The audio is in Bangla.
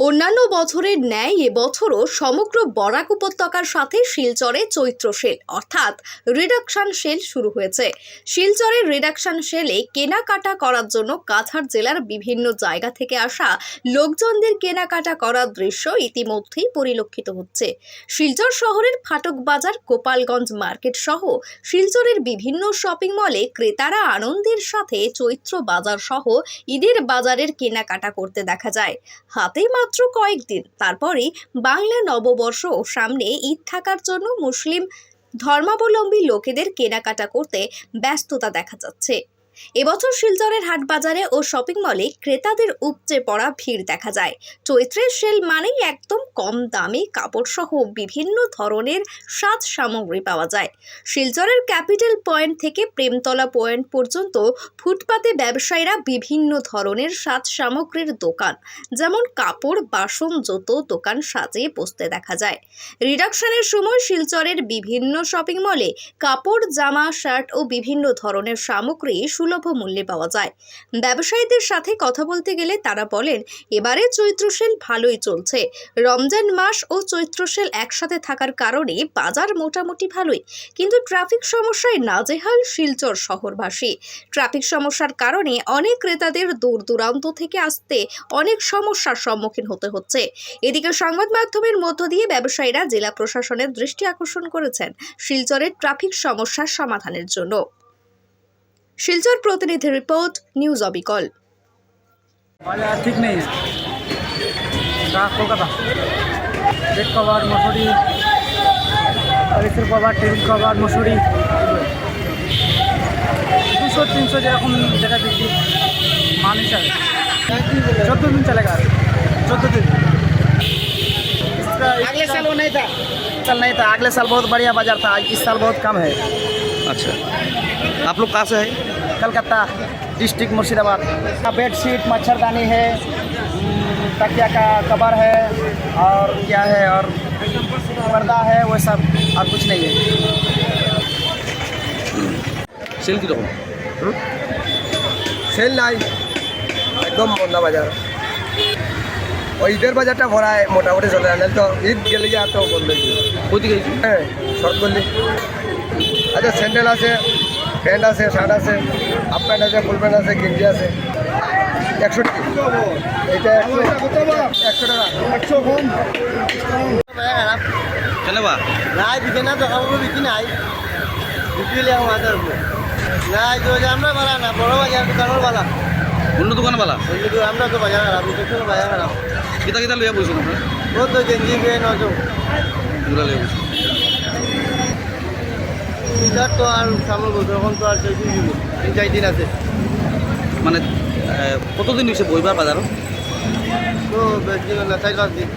অন্যান্য বছরের ন্যায় এবছরও সমগ্র বরাক উপত্যকার সাথে শিলচরে চৈত্র সেল, অর্থাৎ রিডাকশন সেল শুরু হয়েছে। শিলচরের রিডাকশন সেলে কেনাকাটা করার জন্য কাছাড় জেলার বিভিন্ন জায়গা থেকে আসা লোকজনদের কেনাকাটা করার দৃশ্য ইতিমধ্যেই পরিলক্ষিত হচ্ছে। শিলচর শহরের ফাটক বাজার, গোপালগঞ্জ মার্কেট সহ শিলচরের বিভিন্ন শপিং মলে ক্রেতারা আনন্দের সাথে চৈত্র বাজার সহ ঈদের বাজারের কেনাকাটা করতে দেখা যায়। হাতে মাত্র কয়েকদিন। তারপরে বাংলা নববর্ষ সামনে ঈদ থাকার জন্য মুসলিম ধর্মাবলম্বী লোকেদের কেনাকাটা করতে ব্যস্ততা দেখা যাচ্ছে। এবছর শিলচরের হাট বাজারে ও শপিং মলে ক্রেতাদের উপচে পড়া ভিড় দেখা যায়। চৈত্রের সেল মানেই একদম কম দামে কাপড় সহ বিভিন্ন ধরনের সাজ সামগ্রী পাওয়া যায়। শিলচরের ক্যাপিটাল পয়েন্ট থেকে প্রেমতলা পয়েন্ট পর্যন্ত ফুটপাতে ব্যবসায়ীরা বিভিন্ন ধরনের সাজ সামগ্রীর দোকান, যেমন কাপড়, বাসন, জুতো, দোকান সাজিয়ে বসতে দেখা যায়। রিডাকশনের সময় শিলচরের বিভিন্ন শপিং মলে কাপড়, জামা, শার্ট ও বিভিন্ন ধরনের সামগ্রী সুলভ মূল্যে পাওয়া যায়। ব্যবসায়ীদের সাথে কথা বলতে গেলে তারা বলেন, এবারে চৈত্র সেল ভালোই চলছে। রমজান মাস ও চৈত্র সেল একসাথে থাকার কারণে বাজার মোটামুটি ভালোই। কিন্তু ট্রাফিক সমস্যায় নাজেহাল শিলচর শহরবাসী। ট্রাফিক সমস্যার কারণে অনেক ক্রেতাদের দূর দূরান্ত থেকে আসতে অনেক সমস্যার সম্মুখীন হতে হচ্ছে। এদিকে সংবাদ মাধ্যমের মধ্য দিয়ে ব্যবসায়ীরা জেলা প্রশাসনের দৃষ্টি আকর্ষণ করেছেন শিলচরের ট্রাফিক সমস্যার সমাধানের জন্য। শিলচর প্রতিনিধি রিপোর্ট নিউজ অবিকল বাজার ঠিক নেই তা কলকাতা বেড কভার মশুরি এসির কভার টেবিল কভার মশুরি দুশো তিনশো যেরকম যেটা বিক্রি মান হিসাবে चौदह दिन चलेगा चौदह दिन इसका अगले साल वो नहीं था साल नहीं था अगले साल बहुत बढ़िया बाजार था इस साल बहुत कम है अच्छा आप लोग कहाँ से है Calcutta district Murshidabad bed sheet मच्छरदानी है हम्म, तकिया का कवर है और क्या है और पर्दा है वो सब और कुछ नहीं है সেল কীরকম সেল নাই একদম বন্ধা বাজার ওই ঈদের বাজারটা ভরায় মোটামুটি চলে না তো ঈদ গেলে গিয়ে তো বন্ধ হয়ে যাবে। কই দিকে হ্যাঁ শর্ট করলি আচ্ছা স্যান্ডেল আছে প্যান্ট আছে শার্ট আছে হাফ প্যান্ট আছে ফুল প্যান্ট আছে গেঞ্জি আছে। একষট্টি এটা একশো একশো টাকা। একশো কম। কেন বা? নাই বিকে না তো কাপড় নাই। মাথার উপর নাই তো আমরা বালা না বড় বাজার দোকানের বালা। অন্য দোকানে বালা? আমরা তো বাজার খারাপ বাজার খারাপ কিতা কিতা লইয়া বইছেন আপনার? ও তো গেঞ্জি পেয়ে নজো লইয়া বইছেন ইটার তো আর সামনে এখন তো আর তিন চার দিন আছে। মানে কতদিন হয়েছে বইবার বাজারও তো বেশি না চার পাঁচ দিন